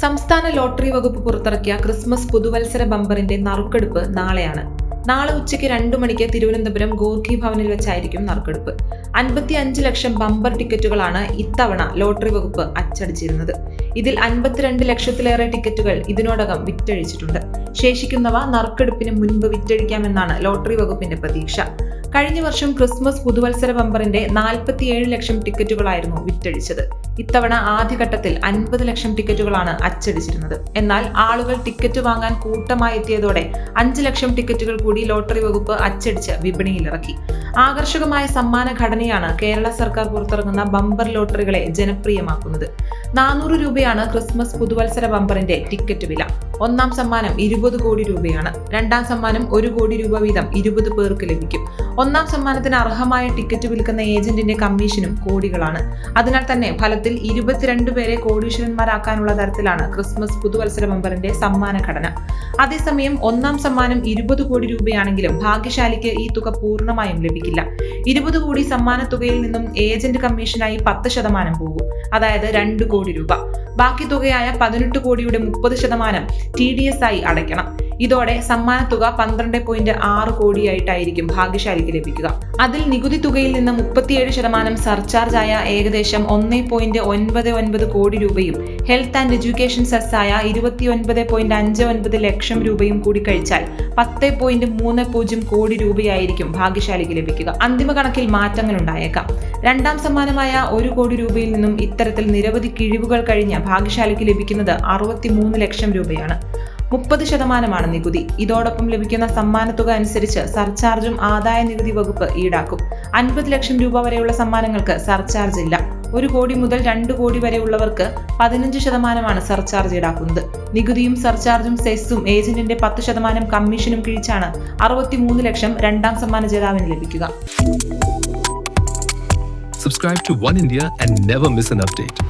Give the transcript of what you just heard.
സംസ്ഥാന ലോട്ടറി വകുപ്പ് പുറത്തിറക്കിയ ക്രിസ്മസ് പുതുവത്സര ബമ്പറിന്റെ നറുക്കെടുപ്പ് നാളെയാണ്. നാളെ ഉച്ചയ്ക്ക് രണ്ടു മണിക്ക് തിരുവനന്തപുരം ഗോർഖി ഭവനിൽ വെച്ചായിരിക്കും നറുക്കെടുപ്പ്. അൻപത്തി അഞ്ച് ലക്ഷം ബമ്പർ ടിക്കറ്റുകളാണ് ഇത്തവണ ലോട്ടറി വകുപ്പ് അച്ചടിച്ചിരുന്നത്. ഇതിൽ അൻപത്തിരണ്ട് ലക്ഷത്തിലേറെ ടിക്കറ്റുകൾ ഇതിനോടകം വിറ്റഴിച്ചിട്ടുണ്ട്. ശേഷിക്കുന്നവ നറുക്കെടുപ്പിന് മുൻപ് വിറ്റഴിക്കാമെന്നാണ് ലോട്ടറി വകുപ്പിന്റെ പ്രതീക്ഷ. കഴിഞ്ഞ വർഷം ക്രിസ്മസ് പുതുവത്സര ബമ്പറിന്റെ നാൽപ്പത്തിയേഴ് ലക്ഷം ടിക്കറ്റുകളായിരുന്നു വിറ്റഴിച്ചത്. ഇത്തവണ ആദ്യഘട്ടത്തിൽ അൻപത് ലക്ഷം ടിക്കറ്റുകളാണ് അച്ചടിച്ചിരുന്നത്. എന്നാൽ ആളുകൾ ടിക്കറ്റ് വാങ്ങാൻ കൂട്ടമായി എത്തിയതോടെ അഞ്ച് ലക്ഷം ടിക്കറ്റുകൾ കൂടി ലോട്ടറി വകുപ്പ് അച്ചടിച്ച് വിപണിയിലിറക്കി. ആകർഷകമായ സമ്മാന ഘടനയാണ് കേരള സർക്കാർ പുറത്തിറങ്ങുന്ന ബമ്പർ ലോട്ടറികളെ ജനപ്രിയമാക്കുന്നത്. നാനൂറ് രൂപയാണ് ക്രിസ്മസ് പുതുവത്സര ബമ്പറിന്റെ ടിക്കറ്റ് വില. ഒന്നാം സമ്മാനം ഇരുപത് കോടി രൂപയാണ്. രണ്ടാം സമ്മാനം ഒരു കോടി രൂപ വീതം ഇരുപത് പേർക്ക് ലഭിക്കും. ഒന്നാം സമ്മാനത്തിന് അർഹമായ ടിക്കറ്റ് വിൽക്കുന്ന ഏജന്റിന്റെ കമ്മീഷനും കോടികളാണ്. അതിനാൽ തന്നെ ഫലത്തിൽ ഇരുപത്തിരണ്ട് പേരെ കോടീശ്വരന്മാരാക്കാനുള്ള തരത്തിലാണ് ക്രിസ്മസ് പുതുവത്സര ബമ്പറിന്റെ സമ്മാന ഘടന. അതേസമയം ഒന്നാം സമ്മാനം ഇരുപത് കോടി രൂപയാണെങ്കിലും ഭാഗ്യശാലിക്ക് ഈ തുക പൂർണമായും ലഭിക്കില്ല ഇരുപത് കോടി സമ്മാന തുകയിൽ നിന്നും ഏജന്റ് കമ്മീഷനായി പത്ത് ശതമാനം പോകും. അതായത് രണ്ട് കോടി രൂപ. ബാക്കി തുകയായ പതിനെട്ട് കോടിയുടെ മുപ്പത് ശതമാനം ടി ഡി എസ് ആയി അടയ്ക്കണം. ഇതോടെ സമ്മാന തുക പന്ത്രണ്ട് പോയിന്റ് ആറ് കോടിയായിട്ടായിരിക്കും ഭാഗ്യശാലിക്ക് ലഭിക്കുക. അതിൽ നികുതി തുകയിൽ നിന്ന് മുപ്പത്തിയേഴ് ശതമാനം ആയ ഏകദേശം ഒന്ന് പോയിന്റ് ഒൻപത് ഒൻപത് കോടി രൂപയും ഹെൽത്ത് ആൻഡ് എഡ്യൂക്കേഷൻ സെസ് ആയ ഇരുപത്തി ഒൻപത് പോയിന്റ് അഞ്ച് ഒൻപത് ലക്ഷം രൂപയും കൂടി കഴിച്ചാൽ പത്ത് പോയിന്റ് മൂന്ന് പൂജ്യം കോടി രൂപയായിരിക്കും ഭാഗ്യശാലിക്ക് ലഭിക്കുക. അന്തിമ കണക്കിൽ മാറ്റങ്ങൾ ഉണ്ടായേക്കാം. രണ്ടാം സമ്മാനമായ ഒരു കോടി രൂപയിൽ നിന്നും ഇത്തരത്തിൽ നിരവധി കിഴിവുകൾ കഴിഞ്ഞ ഭാഗ്യശാലിക്ക് ലഭിക്കുന്നത് അറുപത്തിമൂന്ന് ലക്ഷം രൂപയാണ്. മുപ്പത് ശതമാനമാണ് നികുതി. ഇതോടൊപ്പം ലഭിക്കുന്ന സമ്മാന തുക അനുസരിച്ച് സർചാർജും ആദായ നികുതി വകുപ്പ് ഈടാക്കും. അൻപത് ലക്ഷം രൂപ വരെയുള്ള സമ്മാനങ്ങൾക്ക് സർചാർജ് ഇല്ല. ഒരു കോടി മുതൽ രണ്ട് കോടി വരെയുള്ളവർക്ക് പതിനഞ്ച് ശതമാനമാണ് സർചാർജ് ഈടാക്കുന്നത്. നികുതിയും സർചാർജും സെസ്സും ഏജന്റിന്റെ പത്ത് ശതമാനം കമ്മീഷനും കിഴിച്ചാണ് അറുപത്തിമൂന്ന് ലക്ഷം രണ്ടാം സമ്മാന ജേതാവിന് ലഭിക്കുക. Subscribe to One India and never miss an update.